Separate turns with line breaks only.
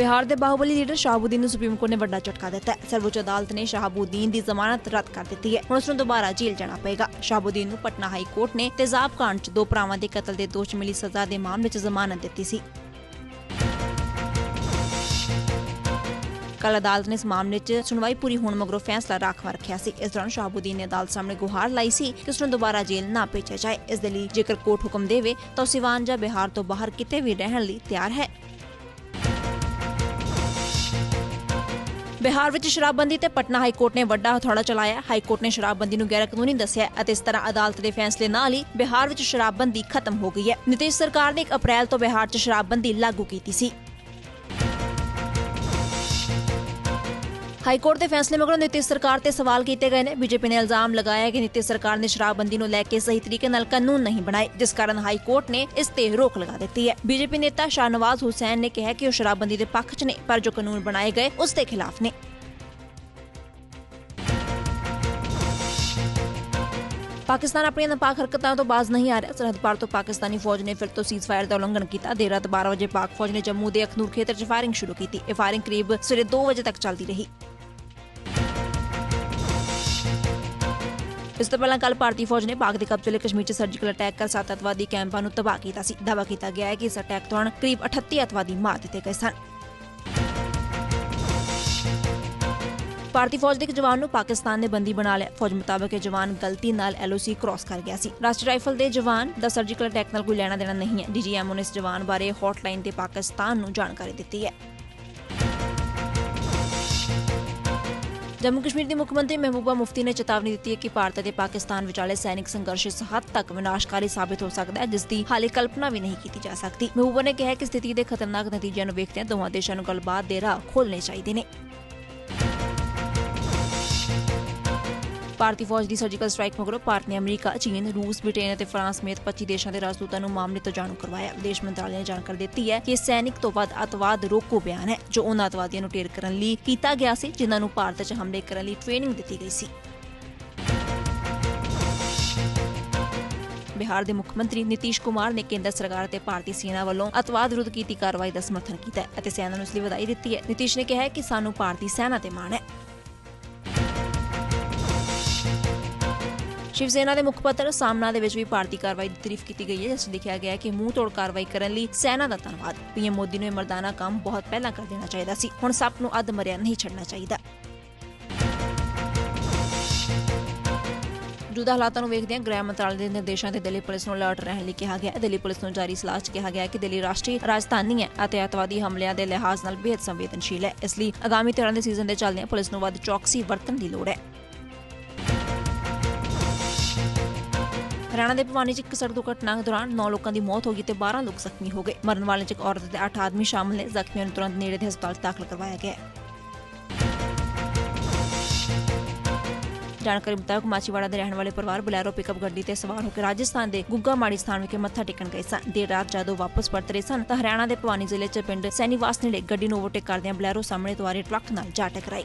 ਬਿਹਾਰ ਦੇ ਬਾਹੁਬਲੀ ਲੀਡਰ ਸ਼ਾਹਬੂਦੀਨ ਨੂੰ supreme court ਨੇ ਵੱਡਾ ਝਟਕਾ ਦਿੱਤਾ ਹੈ। ਸਰਵਉੱਚ ਅਦਾਲਤ ਨੇ ਸ਼ਾਹਬੂਦੀਨ ਦੀ ਜ਼ਮਾਨਤ ਰੱਦ ਕਰ ਦਿੱਤੀ ਹੈ। ਹੁਣ ਉਸ ਨੂੰ ਦੁਬਾਰਾ ਜੇਲ੍ਹ ਜਾਣਾ ਪਏਗਾ। ਸ਼ਾਹਬੂਦੀਨ ਨੂੰ ਪਟਨਾ ਹਾਈ ਕੋਰਟ ਨੇ ਤੇਜ਼ਾਬ ਕਾਂਡ 'ਚ ਦੋ ਭਰਾਵਾਂ ਦੇ ਕਤਲ ਦੇ ਦੋਸ਼ ਮਿਲੀ ਸਜ਼ਾ ਦੇ ਮਾਮਲੇ 'ਚ ਜ਼ਮਾਨਤ ਦਿੱਤੀ ਸੀ। ਕੱਲ ਅਦਾਲਤ ਨੇ ਇਸ ਮਾਮਲੇ 'ਚ ਸੁਣਵਾਈ ਪੂਰੀ ਹੋਣ ਮਗਰੋਂ ਫੈਸਲਾ ਰਾਖਵਾ ਰੱਖਿਆ ਸੀ। ਇਸ ਦੌਰਾਨ ਸ਼ਾਹਬੂਦੀਨ ਨੇ ਅਦਾਲਤ ਸਾਹਮਣੇ ਗੁਹਾਰ ਲਾਈ ਸੀ ਕਿ ਉਸ ਨੂੰ ਦੁਬਾਰਾ ਜੇਲ੍ਹ ਨਾ ਭੇਜਿਆ ਜਾਏ। ਇਸ ਦੇ ਲਈ ਜੇਕਰ ਕੋਰਟ ਹੁਕਮ ਦੇਵੇ, ਤਾਂ ਸਿਵਾਨ ਜਾਂ ਬਿਹਾਰ ਤੋਂ ਬਾਹਰ ਕਿਤੇ ਵੀ ਰਹਿਣ ਲਈ ਤਿਆਰ ਹੈ। ਬਿਹਾਰ ਵਿੱਚ ਸ਼ਰਾਬਬੰਦੀ ਤੇ ਪਟਨਾ ਹਾਈ ਕੋਰਟ ਨੇ ਵੱਡਾ ਹਥੌੜਾ ਚਲਾਇਆ। ਹਾਈ ਕੋਰਟ ਨੇ ਸ਼ਰਾਬਬੰਦੀ ਨੂੰ ਗੈਰ ਕਾਨੂੰਨੀ ਦੱਸਿਆ ਅਤੇ ਇਸ ਤਰ੍ਹਾਂ ਅਦਾਲਤ ਦੇ ਫੈਸਲੇ ਨਾਲ ਹੀ ਬਿਹਾਰ ਵਿੱਚ ਸ਼ਰਾਬਬੰਦੀ ਖਤਮ ਹੋ ਗਈ ਹੈ। ਨਿਤਿਸ਼ ਸਰਕਾਰ ਨੇ 1 ਅਪ੍ਰੈਲ ਤੋਂ ਬਿਹਾਰ 'ਚ ਸ਼ਰਾਬਬੰਦੀ ਲਾਗੂ ਕੀਤੀ ਸੀ। ਹਾਈ ਕੋਰਟ ਦੇ ਫੈਸਲੇ ਮਗਰੋਂ ਨਿਤਿਸ਼ ਸਰਕਾਰ ਤੇ ਸਵਾਲ ਕੀਤੇ ਗਏ ਨੇ। ਬੀਜੇਪੀ ਨੇ ਇਲਜ਼ਾਮ ਲਗਾਇਆ ਕਿ ਨਿਤਿਸ਼ ਸਰਕਾਰ ਨੇ ਸ਼ਰਾਬਬੰਦੀ ਨੂੰ ਲੈ ਕੇ ਸਹੀ ਤਰੀਕੇ ਨਾਲ ਕਾਨੂੰਨ ਨਹੀਂ ਬਣਾਏ, ਜਿਸ ਕਾਰਨ ਹਾਈ ਨੇ ਇਸ ਤੇ ਰੋਕ ਲਗਾ ਦਿੱਤੀ ਹੈ। ਬੀਜੇਪੀ ਨੇਤਾ ਸ਼ਾਹਨਵਾਜ਼ ਹੁਸੈਨ ਨੇ ਕਿਹਾ ਕਿ ਉਹ ਸ਼ਰਾਬਬੰਦੀ ਦੇ ਪੱਖ 'ਚ ਨੇ, ਪਰ ਜੋ ਕਾਨੂੰਨ ਬਣਾਏ ਗਏ, ਉਸ ਦੇ ਖਿਲਾਫ ਨੇ। ਪਾਕਿਸਤਾਨ ਆਪਣੀਆਂ ਨਾਪਾਕ ਹਰਕਤਾਂ ਤੋਂ ਬਾਜ਼ ਨਹੀਂ ਆ ਰਿਹਾ। ਸਰਹੱਦ ਪਾਰ ਤੋਂ ਪਾਕਿਸਤਾਨੀ ਫੌਜ ਨੇ ਫਿਰ ਤੋਂ ਸੀਜ਼ਫਾਇਰ ਦਾ ਉਲੰਘਣ ਕੀਤਾ। ਦੇਰ ਰਾਤ 12 ਵਜੇ ਪਾਕ ਫੌਜ ਨੇ ਜੰਮੂ ਦੇ ਅਖਨੂਰ ਖੇਤਰ 'ਚ ਫਾਇਰਿੰਗ ਸ਼ੁਰੂ ਕੀਤੀ। ਇਹ ਫਾਇਰਿੰਗ ਕਰੀਬ ਸਵੇਰੇ 2 ਵਜੇ ਤੱਕ ਚੱਲਦੀ ਰਹੀ। ਇਸ ਤੋਂ ਪਹਿਲਾਂ ਕੱਲ ਭਾਰਤੀ ਫੌਜ ਨੇ ਪਾਕ ਦੇ ਕਬਜ਼ੇ ਲਈ ਕਸ਼ਮੀਰ 'ਚ ਸਰਜੀਕਲ ਅਟੈਕ ਕਰ ਸੱਤ ਅਤਵਾਦੀ ਕੈਂਪਾਂ ਨੂੰ ਤਬਾਹ ਕੀਤਾ ਸੀ। ਦਾਅਵਾ ਕੀਤਾ ਗਿਆ ਹੈ ਕਿ ਇਸ ਅਟੈਕ ਦੌਰਾਨ ਕਰੀਬ 38 ਅਤਵਾਦੀ ਮਾਰ ਦਿੱਤੇ ਗਏ ਸਨ। ਭਾਰਤੀ ਫੌਜ ਦੇ ਇੱਕ ਜਵਾਨ ਨੂੰ ਪਾਕਿਸਤਾਨ ਨੇ ਬੰਦੀ ਬਣਾ ਲਿਆ। ਫੌਜ ਮੁਤਾਬਕ ਇਹ ਜਵਾਨ ਗਲਤੀ ਨਾਲ ਐਲਓਸੀ ਕ੍ਰਾਸ ਕਰ ਗਿਆ ਸੀ। ਰਾਸ਼ਟਰੀ ਰਾਈਫਲ ਦੇ ਜਵਾਨ ਦਾ ਸਰਜੀਕਲ ਅਟੈਕ ਨਾਲ ਕੋਈ ਲੈਣਾ ਦੇਣਾ ਨਹੀਂ ਹੈ। ਡੀਜੀਐਮਓ ਨੇ ਇਸ ਜਵਾਨ ਬਾਰੇ ਹੌਟਲਾਈਨ ਤੇ ਪਾਕਿਸਤਾਨ ਨੂੰ ਜਾਣਕਾਰੀ ਦਿੱਤੀ ਹੈ। ਜੰਮੂ ਕਸ਼ਮੀਰ ਦੀ ਮੁੱਖ ਮੰਤਰੀ ਮਹਿਬੂਬਾ ਮੁਫਤੀ ਨੇ ਚੇਤਾਵਨੀ ਦਿੱਤੀ ਹੈ ਕਿ ਭਾਰਤ ਅਤੇ ਪਾਕਿਸਤਾਨ ਵਿਚਾਲੇ ਸੈਨਿਕ ਸੰਘਰਸ਼ ਇਸ ਹੱਦ ਤੱਕ ਵਿਨਾਸ਼ਕਾਰੀ ਸਾਬਿਤ ਹੋ ਸਕਦਾ ਹੈ, ਜਿਸ ਦੀ ਹਾਲੇ ਕਲਪਨਾ ਵੀ ਨਹੀਂ ਕੀਤੀ ਜਾ ਸਕਦੀ। ਮਹਿਬੂਬਾ ਨੇ ਕਿਹਾ ਕਿ ਸਥਿਤੀ ਦੇ ਖਤਰਨਾਕ ਨਤੀਜਿਆਂ ਨੂੰ ਵੇਖਦਿਆਂ ਦੋਵਾਂ ਦੇਸ਼ਾਂ ਨੂੰ ਗੱਲਬਾਤ ਦੇ ਰਾਹ ਖੋਲ੍ਹਣੇ ਚਾਹੀਦੇ ਨੇ। ਭਾਰਤੀ ਫੌਜ ਦੀ ਸਰਜੀਕਲ ਸਟ੍ਰਾਈਕ ਮਗਰੋਂ ਭਾਰਤ ਨੇ ਅਮਰੀਕਾ, ਚੀਨ, ਰੂਸ, ਬ੍ਰਿਟੇਨ ਅਤੇ ਫਰਾਂਸ ਸਮੇਤ 25 ਦੇਸ਼ਾਂ ਦੇ ਰਾਜਦੂਤਾਂ ਨੂੰ ਮਾਮਲੇ ਤੋਂ ਜਾਣੂ ਕਰਵਾਇਆ। ਵਿਦੇਸ਼ ਮੰਤਰਾਲੇ ਨੇ ਜਾਣਕਾਰੀ ਦਿੱਤੀ ਹੈ ਕਿ ਸੈਨਿਕ ਤੋਂ ਵੱਧ ਅਤਵਾਦ ਰੋਕੋ ਬਿਆਨ ਹੈ ਜੋ ਉਹਨਾਂ ਅਤਵਾਦੀਆਂ ਨੂੰ ਢੇਰ ਕਰਨ ਲਈ ਕੀਤਾ ਗਿਆ ਸੀ ਜਿਨ੍ਹਾਂ ਨੂੰ ਭਾਰਤ 'ਚ ਹਮਲੇ ਕਰਨ ਲਈ ਟ੍ਰੇਨਿੰਗ ਦਿੱਤੀ ਗਈ ਸੀ। ਬਿਹਾਰ ਦੇ ਮੁੱਖ ਮੰਤਰੀ ਨਿਤੀਸ਼ ਕੁਮਾਰ ਨੇ ਕੇਂਦਰ ਸਰਕਾਰ ਤੇ ਭਾਰਤੀ ਸੈਨਾ ਵੱਲੋਂ ਅਤਵਾਦ ਵਿਰੁੱਧ ਕੀਤੀ ਕਾਰਵਾਈ ਦਾ ਸਮਰਥਨ ਕੀਤਾ ਅਤੇ ਸੈਨਾ ਨੂੰ ਇਸ ਲਈ ਵਧਾਈ ਦਿੱਤੀ ਹੈ। ਨਿਤੀਸ਼ ਨੇ ਕਿਹਾ ਕਿ ਸਾਨੂੰ ਭਾਰਤੀ ਸੈਨਾ ਤੇ ਮਾਣ ਹੈ। ਸ਼ਿਵ ਸੈਨਾ ਦੇ ਮੁੱਖ ਪੱਤਰ ਸਾਹਮਣਾ ਦੇ ਵਿੱਚ ਵੀ ਭਾਰਤੀ ਕਾਰਵਾਈ ਦੀ ਤਾਰੀਫ ਕੀਤੀ ਗਈ ਹੈ, ਜਿਸ ਵਿੱਚ ਲਿਖਿਆ ਗਿਆ ਹੈ ਕਿ ਮੂੰਹ ਤੋੜ ਕਾਰਵਾਈ ਕਰਨ ਲਈ ਸੈਨਾ ਦਾ ਧੰਨਵਾਦ। ਪੀਐਮ ਮੋਦੀ ਨੂੰ ਇਹ ਮਰਦਾਨਾ ਕੰਮ ਬਹੁਤ ਪਹਿਲਾਂ ਕਰ ਦੇਣਾ ਚਾਹੀਦਾ ਸੀ। ਹੁਣ ਸੱਪ ਨੂੰ ਅੱਧ ਮਰਿਆ ਨਹੀਂ ਛੱਡਣਾ ਚਾਹੀਦਾ। ਮੌਜੂਦਾ ਹਾਲਾਤਾਂ ਨੂੰ ਵੇਖਦਿਆਂ ਗ੍ਰਹਿ ਮੰਤਰਾਲੇ ਦੇ ਨਿਰਦੇਸ਼ਾਂ ਤੇ ਦਿੱਲੀ ਪੁਲਿਸ ਨੂੰ ਅਲਰਟ ਰਹਿਣ ਲਈ ਕਿਹਾ ਗਿਆ ਹੈ। ਦਿੱਲੀ ਪੁਲਿਸ ਨੂੰ ਜਾਰੀ ਸਲਾਹ 'ਚ ਕਿਹਾ ਗਿਆ ਹੈ ਕਿ ਦਿੱਲੀ ਰਾਸ਼ਟਰੀ ਰਾਜਧਾਨੀ ਹੈ ਅਤੇ ਅੱਤਵਾਦੀ ਹਮਲਿਆਂ ਦੇ ਲਿਹਾਜ਼ ਨਾਲ ਬੇहद ਸੰਵੇਦਨਸ਼ੀਲ ਹੈ। ਇਸ ਲਈ ਆਗਾਮੀ ਤਿਉਹਾਰਾਂ ਦੇ ਸੀਜ਼ਨ ਦੇ ਚੱਲਦਿਆਂ ਪੁਲਿਸ ਨੂੰ ਵੱਧ ਚੌਕਸੀ ਵਰਤਣ ਦੀ ਲੋੜ ਹੈ। ਹਰਿਆਣਾ ਦੇ ਭਵਾਨੀ 'ਚ ਇੱਕ ਸੜਕ ਦੁਰਘਟਨਾ ਦੌਰਾਨ 9 ਲੋਕਾਂ ਦੀ ਮੌਤ ਹੋ ਗਈ ਤੇ 12 ਲੋਕ ਜ਼ਖਮੀ ਹੋ ਗਏ। ਮਰਨ ਵਾਲਿਆਂ 'ਚ ਇੱਕ ਔਰਤ ਤੇ 8 ਆਦਮੀ ਸ਼ਾਮਲ ਨੇ। ਜ਼ਖਮੀਆਂ ਨੂੰ ਤੁਰੰਤ ਨੇੜੇ ਦੇ ਹਸਪਤਾਲ 'ਚ ਦਾਖਲ ਕਰਵਾਇਆ ਗਿਆ ਹੈ। ਜਾਣਕਾਰੀ ਮੁਤਾਬਕ ਮਾਚੀਵਾੜਾ ਦੇ ਰਹਿਣ ਵਾਲੇ ਪਰਿਵਾਰ ਬਲੈਰੋ ਪਿਕਅਪ ਗੱਡੀ ਤੇ ਸਵਾਰ ਹੋ ਕੇ ਰਾਜਸਥਾਨ ਦੇ ਗੁੱਗਾ ਮਾੜੀ ਸਥਾਨ ਵਿਖੇ ਮੱਥਾ ਟੇਕਣ ਗਏ ਸਨ। ਦੇਰ ਰਾਤ ਜਦੋਂ ਵਾਪਸ ਪਰਤ ਰਹੇ ਸਨ ਤਾਂ ਹਰਿਆਣਾ ਦੇ ਭਵਾਨੀ ਜ਼ਿਲ੍ਹੇ 'ਚ ਪਿੰਡ ਸੈਨੀਵਾਸ ਨੇੜੇ ਗੱਡੀ ਨੂੰ ਓਵਰਟੇਕ ਕਰਦਿਆਂ ਬਲੈਰੋ ਸਾਹਮਣੇ ਤੋਂ ਆ ਰਹੇ ਟਰੱਕ ਨਾਲ ਜਾ ਟਕਰਾਈ।